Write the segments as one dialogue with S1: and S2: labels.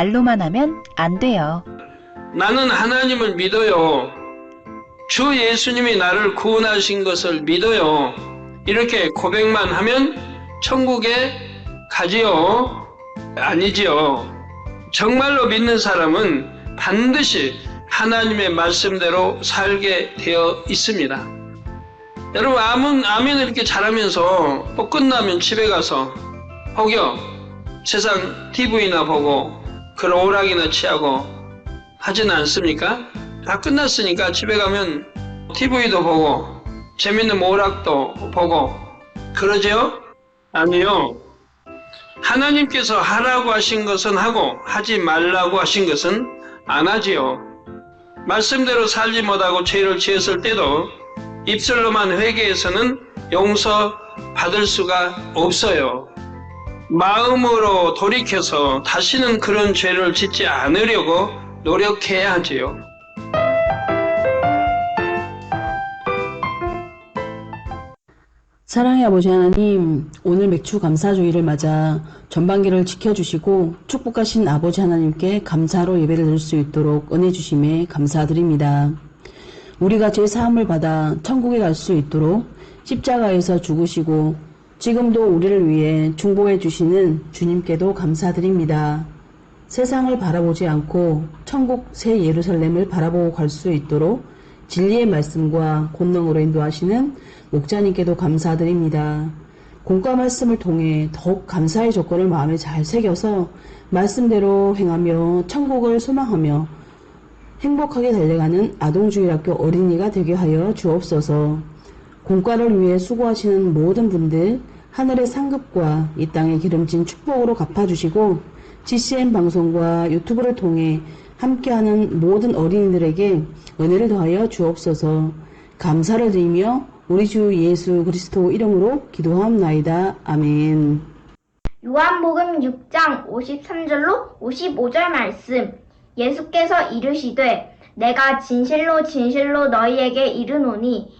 S1: 말로만 하면 안 돼요.
S2: 나는 하나님을 믿어요. 주 예수님이 나를 구원하신 것을 믿어요. 이렇게 고백만 하면 천국에 가지요? 아니지요. 정말로 믿는 사람은 반드시 하나님의 말씀대로 살게 되어 있습니다. 여러분, 아멘, 아멘 이렇게 잘하면서 또 끝나면 집에 가서 혹여 세상 TV나 보고 그런 오락이나 취하고 하지는 않습니까? 다 끝났으니까 집에 가면 TV도 보고 재밌는 오락도 보고 그러죠? 아니요. 하나님께서 하라고 하신 것은 하고 하지 말라고 하신 것은 안 하지요. 말씀대로 살지 못하고 죄를 지었을 때도 입술로만 회개해서는 용서 받을 수가 없어요. 마음으로 돌이켜서 다시는 그런 죄를 짓지 않으려고 노력해야 하지요.
S3: 사랑의 아버지 하나님, 오늘 맥주 감사주의를 맞아 전반기를 지켜주시고 축복하신 아버지 하나님께 감사로 예배를 드릴 수 있도록 은혜 주심에 감사드립니다. 우리가 제 사함을 받아 천국에 갈 수 있도록 십자가에서 죽으시고 지금도 우리를 위해 중보해 주시는 주님께도 감사드립니다. 세상을 바라보지 않고 천국 새 예루살렘을 바라보고 갈 수 있도록 진리의 말씀과 권능으로 인도하시는 목자님께도 감사드립니다. 공과 말씀을 통해 더욱 감사의 조건을 마음에 잘 새겨서 말씀대로 행하며 천국을 소망하며 행복하게 달려가는 아동주일학교 어린이가 되게 하여 주옵소서. 공과를 위해 수고하시는 모든 분들 하늘의 상급과 이 땅의 기름진 축복으로 갚아주시고 GCN 방송과 유튜브를 통해 함께하는 모든 어린이들에게 은혜를 더하여 주옵소서. 감사를 드리며 우리 주 예수 그리스도 이름으로 기도하옵나이다. 아멘.
S4: 요한복음 6장 53절로 55절 말씀. 예수께서 이르시되 내가 진실로 진실로 너희에게 이르노니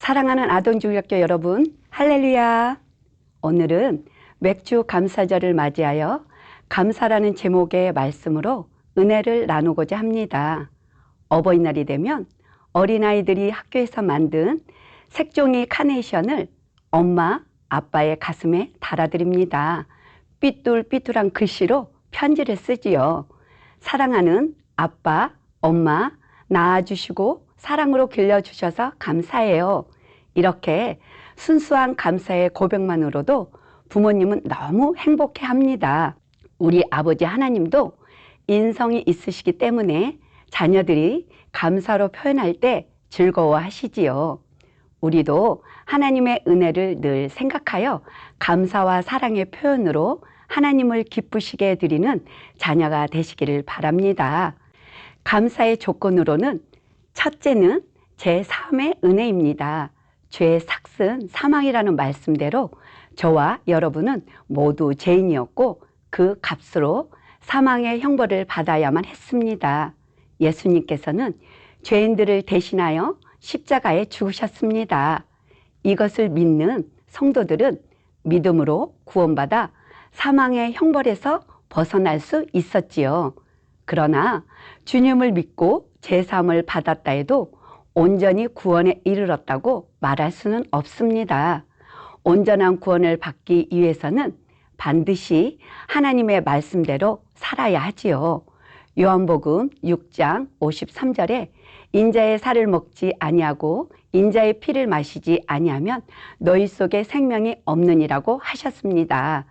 S5: 사랑하는 아동주일학교 여러분, 할렐루야! 오늘은 맥주 감사절을 맞이하여 감사라는 제목의 말씀으로 은혜를 나누고자 합니다. 어버이날이 되면 어린아이들이 학교에서 만든 색종이 카네이션을 엄마, 아빠의 가슴에 달아드립니다. 삐뚤삐뚤한 글씨로 편지를 쓰지요. 사랑하는 아빠, 엄마, 낳아주시고 사랑으로 길러주셔서 감사해요. 이렇게 순수한 감사의 고백만으로도 부모님은 너무 행복해 합니다. 우리 아버지 하나님도 인성이 있으시기 때문에 자녀들이 감사로 표현할 때 즐거워 하시지요. 우리도 하나님의 은혜를 늘 생각하여 감사와 사랑의 표현으로 하나님을 기쁘시게 드리는 자녀가 되시기를 바랍니다. 감사의 조건으로는 첫째는 제 삶의 은혜입니다. 죄의 삭슨 사망이라는 말씀대로 저와 여러분은 모두 죄인이었고 그 값으로 사망의 형벌을 받아야만 했습니다. 예수님께서는 죄인들을 대신하여 십자가에 죽으셨습니다. 이것을 믿는 성도들은 믿음으로 구원받아 사망의 형벌에서 벗어날 수 있었지요. 그러나 주님을 믿고 제사함을 받았다 해도 온전히 구원에 이르렀다고 말할 수는 없습니다. 온전한 구원을 받기 위해서는 반드시 하나님의 말씀대로 살아야 하지요. 요한복음 6장 53절에 인자의 살을 먹지 아니하고 인자의 피를 마시지 아니하면 너희 속에 생명이 없느니라고 하셨습니다.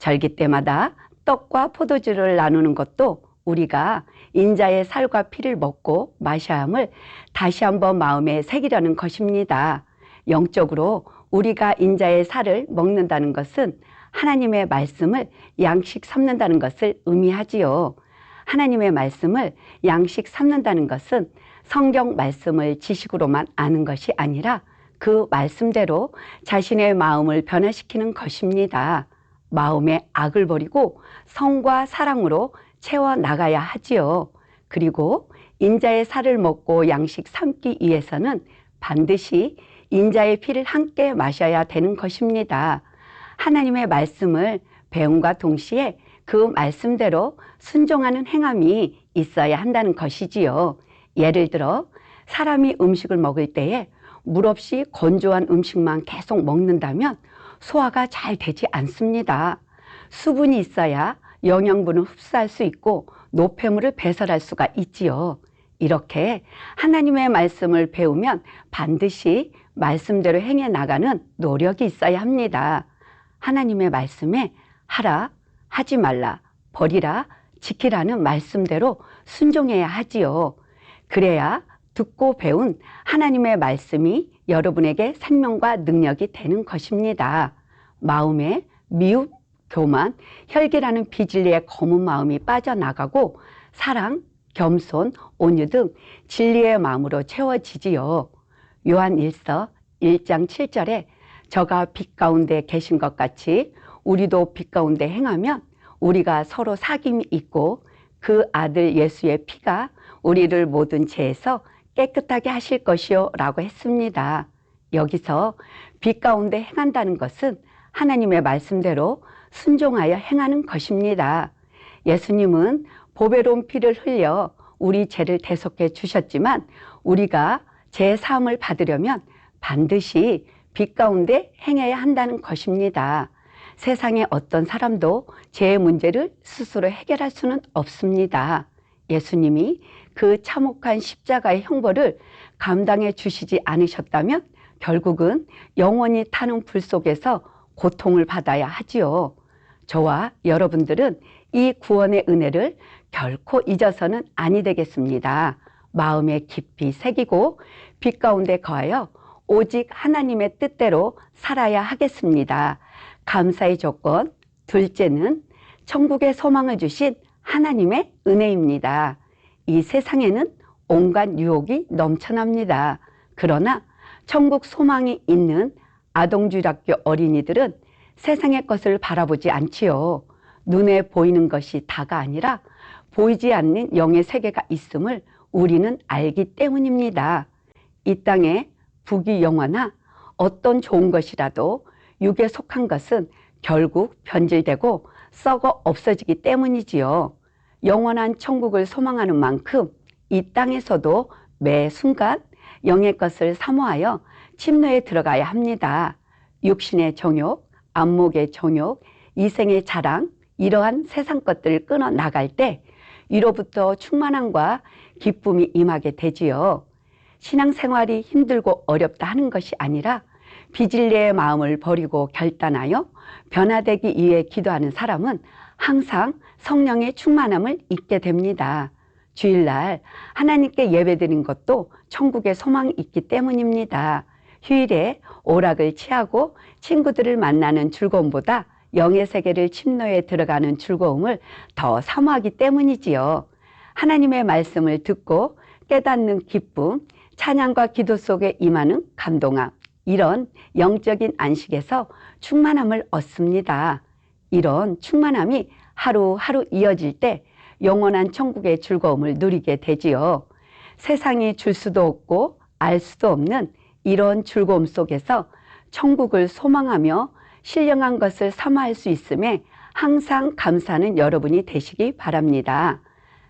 S5: 절기 때마다 떡과 포도주를 나누는 것도 우리가 인자의 살과 피를 먹고 마셔야 함을 다시 한번 마음에 새기려는 것입니다. 영적으로 우리가 인자의 살을 먹는다는 것은 하나님의 말씀을 양식 삼는다는 것을 의미하지요. 하나님의 말씀을 양식 삼는다는 것은 성경 말씀을 지식으로만 아는 것이 아니라 그 말씀대로 자신의 마음을 변화시키는 것입니다. 마음의 악을 버리고 성과 사랑으로 채워 나가야 하지요. 그리고 인자의 살을 먹고 양식 삼기 위해서는 반드시 인자의 피를 함께 마셔야 되는 것입니다. 하나님의 말씀을 배움과 동시에 그 말씀대로 순종하는 행함이 있어야 한다는 것이지요. 예를 들어 사람이 음식을 먹을 때에 물 없이 건조한 음식만 계속 먹는다면 소화가 잘 되지 않습니다. 수분이 있어야 영양분을 흡수할 수 있고 노폐물을 배설할 수가 있지요. 이렇게 하나님의 말씀을 배우면 반드시 말씀대로 행해 나가는 노력이 있어야 합니다. 하나님의 말씀에 하라, 하지 말라, 버리라, 지키라는 말씀대로 순종해야 하지요. 그래야 듣고 배운 하나님의 말씀이 여러분에게 생명과 능력이 되는 것입니다. 마음에 미움, 교만, 혈기라는 비진리의 검은 마음이 빠져나가고 사랑, 겸손, 온유 등 진리의 마음으로 채워지지요. 요한 1서 1장 7절에 저가 빛 가운데 계신 것 같이 우리도 빛 가운데 행하면 우리가 서로 사귐이 있고 그 아들 예수의 피가 우리를 모든 죄에서 깨끗하게 하실 것이요 라고 했습니다. 여기서 빛 가운데 행한다는 것은 하나님의 말씀대로 순종하여 행하는 것입니다. 예수님은 보배로운 피를 흘려 우리 죄를 대속해 주셨지만 우리가 제 사함을 받으려면 반드시 빛 가운데 행해야 한다는 것입니다. 세상의 어떤 사람도 제 문제를 스스로 해결할 수는 없습니다. 예수님이 그 참혹한 십자가의 형벌을 감당해 주시지 않으셨다면 결국은 영원히 타는 불 속에서 고통을 받아야 하지요. 저와 여러분들은 이 구원의 은혜를 결코 잊어서는 아니 되겠습니다. 마음에 깊이 새기고 빛 가운데 거하여 오직 하나님의 뜻대로 살아야 하겠습니다. 감사의 조건 둘째는 천국의 소망을 주신 하나님의 은혜입니다. 이 세상에는 온갖 유혹이 넘쳐납니다. 그러나 천국 소망이 있는 아동주일학교 어린이들은 세상의 것을 바라보지 않지요. 눈에 보이는 것이 다가 아니라 보이지 않는 영의 세계가 있음을 우리는 알기 때문입니다. 이 땅에 부귀 영화나 어떤 좋은 것이라도 육에 속한 것은 결국 변질되고 썩어 없어지기 때문이지요. 영원한 천국을 소망하는 만큼 이 땅에서도 매 순간 영의 것을 사모하여 침노에 들어가야 합니다. 육신의 정욕, 안목의 정욕, 이생의 자랑, 이러한 세상 것들을 끊어 나갈 때 위로부터 충만함과 기쁨이 임하게 되지요. 신앙생활이 힘들고 어렵다 하는 것이 아니라 비질리의 마음을 버리고 결단하여 변화되기 위해 기도하는 사람은 항상 성령의 충만함을 잊게 됩니다. 주일날 하나님께 예배드린 것도 천국의 소망이 있기 때문입니다. 휴일에 오락을 취하고 친구들을 만나는 즐거움보다 영의 세계를 침노에 들어가는 즐거움을 더 사모하기 때문이지요. 하나님의 말씀을 듣고 깨닫는 기쁨, 찬양과 기도 속에 임하는 감동함, 이런 영적인 안식에서 충만함을 얻습니다. 이런 충만함이 하루하루 이어질 때 영원한 천국의 즐거움을 누리게 되지요. 세상이 줄 수도 없고 알 수도 없는 이런 즐거움 속에서 천국을 소망하며 신령한 것을 사모할 수 있음에 항상 감사하는 여러분이 되시기 바랍니다.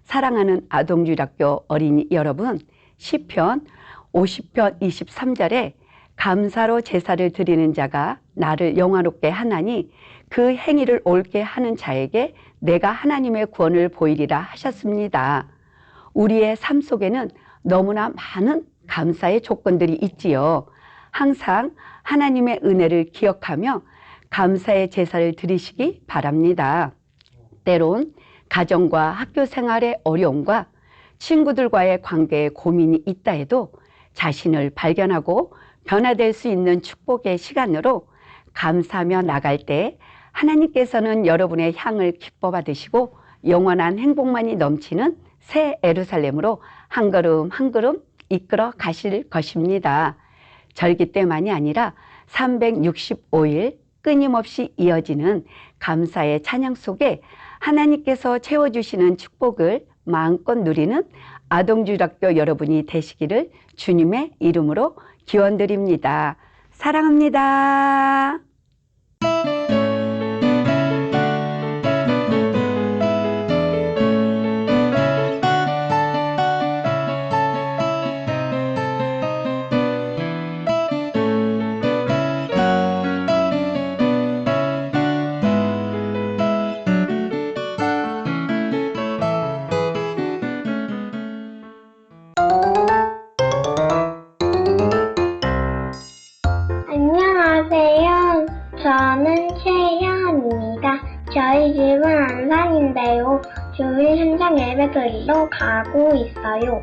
S5: 사랑하는 아동주일학교 어린이 여러분, 시편 50편 23절에 감사로 제사를 드리는 자가 나를 영화롭게 하나니 그 행위를 옳게 하는 자에게 내가 하나님의 구원을 보이리라 하셨습니다. 우리의 삶 속에는 너무나 많은 감사의 조건들이 있지요. 항상 하나님의 은혜를 기억하며 감사의 제사를 드리시기 바랍니다. 때론 가정과 학교 생활의 어려움과 친구들과의 관계에 고민이 있다 해도 자신을 발견하고 변화될 수 있는 축복의 시간으로 감사하며 나갈 때 하나님께서는 여러분의 향을 기뻐 받으시고 영원한 행복만이 넘치는 새 에루살렘으로 한 걸음 한 걸음 이끌어 가실 것입니다. 절기 때만이 아니라 365일 끊임없이 이어지는 감사의 찬양 속에 하나님께서 채워주시는 축복을 마음껏 누리는 아동주일학교 여러분이 되시기를 주님의 이름으로 기원드립니다. 사랑합니다.
S4: 저는 최현입니다. 저희 집은 안산인데요. 주일 현장 예배 드리러 가고 있어요.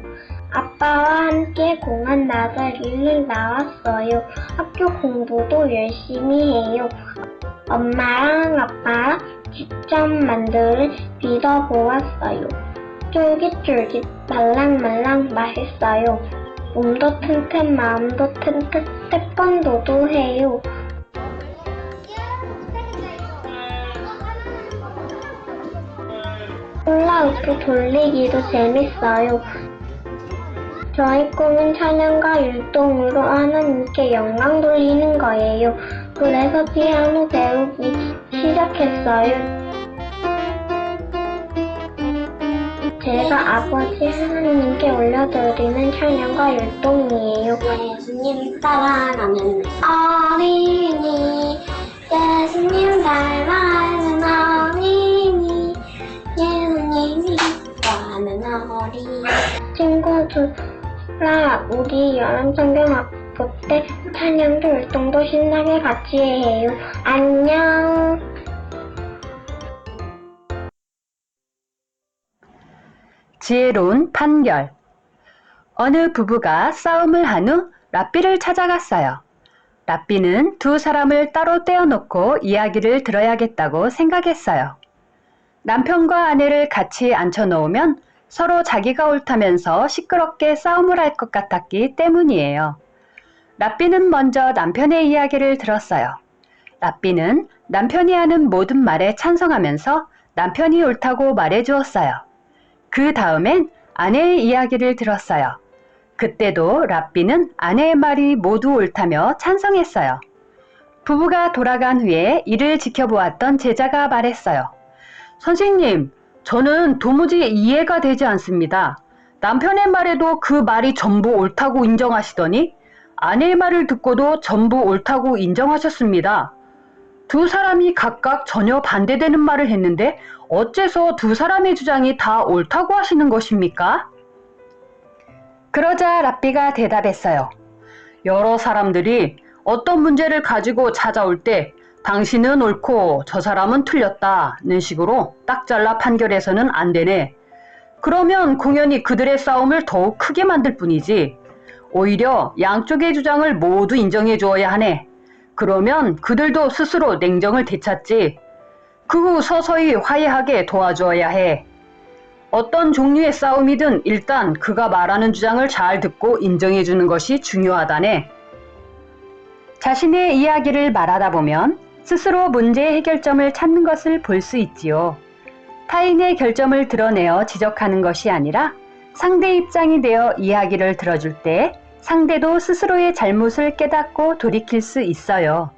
S4: 아빠와 함께 공원 나들이를 나왔어요. 학교 공부도 열심히 해요. 엄마랑 아빠랑 직접 만들 믿어 보았어요. 쫄깃쫄깃 말랑말랑 맛있어요. 몸도 튼튼 마음도 튼튼 태권도도 해요. 훌라후프 돌리기도 재밌어요. 저희 꿈은 찬양과 율동으로 하나님께 영광 돌리는 거예요. 그래서 피아노 배우기 시작했어요. 제가 아버지 하나님께 올려드리는 찬양과 율동이에요. 예수님 사랑하는 어린이, 예수님 어린이. 친구들아, 우리 여름 성경학교 때 찬양도 율동도 신나게 같이 해요. 안녕.
S1: 지혜로운 판결. 어느 부부가 싸움을 한후 랍비를 찾아갔어요. 랍비는 두 사람을 따로 떼어놓고 이야기를 들어야겠다고 생각했어요. 남편과 아내를 같이 앉혀놓으면 서로 자기가 옳다면서 시끄럽게 싸움을 할 것 같았기 때문이에요. 랍비는 먼저 남편의 이야기를 들었어요. 랍비는 남편이 하는 모든 말에 찬성하면서 남편이 옳다고 말해 주었어요. 그 다음엔 아내의 이야기를 들었어요. 그때도 랍비는 아내의 말이 모두 옳다며 찬성했어요. 부부가 돌아간 후에 이를 지켜보았던 제자가 말했어요. 선생님, 저는 도무지 이해가 되지 않습니다. 남편의 말에도 그 말이 전부 옳다고 인정하시더니 아내의 말을 듣고도 전부 옳다고 인정하셨습니다. 두 사람이 각각 전혀 반대되는 말을 했는데 어째서 두 사람의 주장이 다 옳다고 하시는 것입니까? 그러자 랍비가 대답했어요. 여러 사람들이 어떤 문제를 가지고 찾아올 때 당신은 옳고 저 사람은 틀렸다는 식으로 딱 잘라 판결해서는 안 되네. 그러면 공연히 그들의 싸움을 더욱 크게 만들 뿐이지. 오히려 양쪽의 주장을 모두 인정해 주어야 하네. 그러면 그들도 스스로 냉정을 되찾지. 그 후 서서히 화해하게 도와주어야 해. 어떤 종류의 싸움이든 일단 그가 말하는 주장을 잘 듣고 인정해 주는 것이 중요하다네. 자신의 이야기를 말하다 보면 스스로 문제의 해결점을 찾는 것을 볼 수 있지요. 타인의 결점을 드러내어 지적하는 것이 아니라 상대 입장이 되어 이야기를 들어줄 때 상대도 스스로의 잘못을 깨닫고 돌이킬 수 있어요.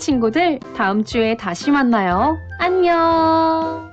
S6: 친구들, 다음 주에 다시 만나요. 안녕!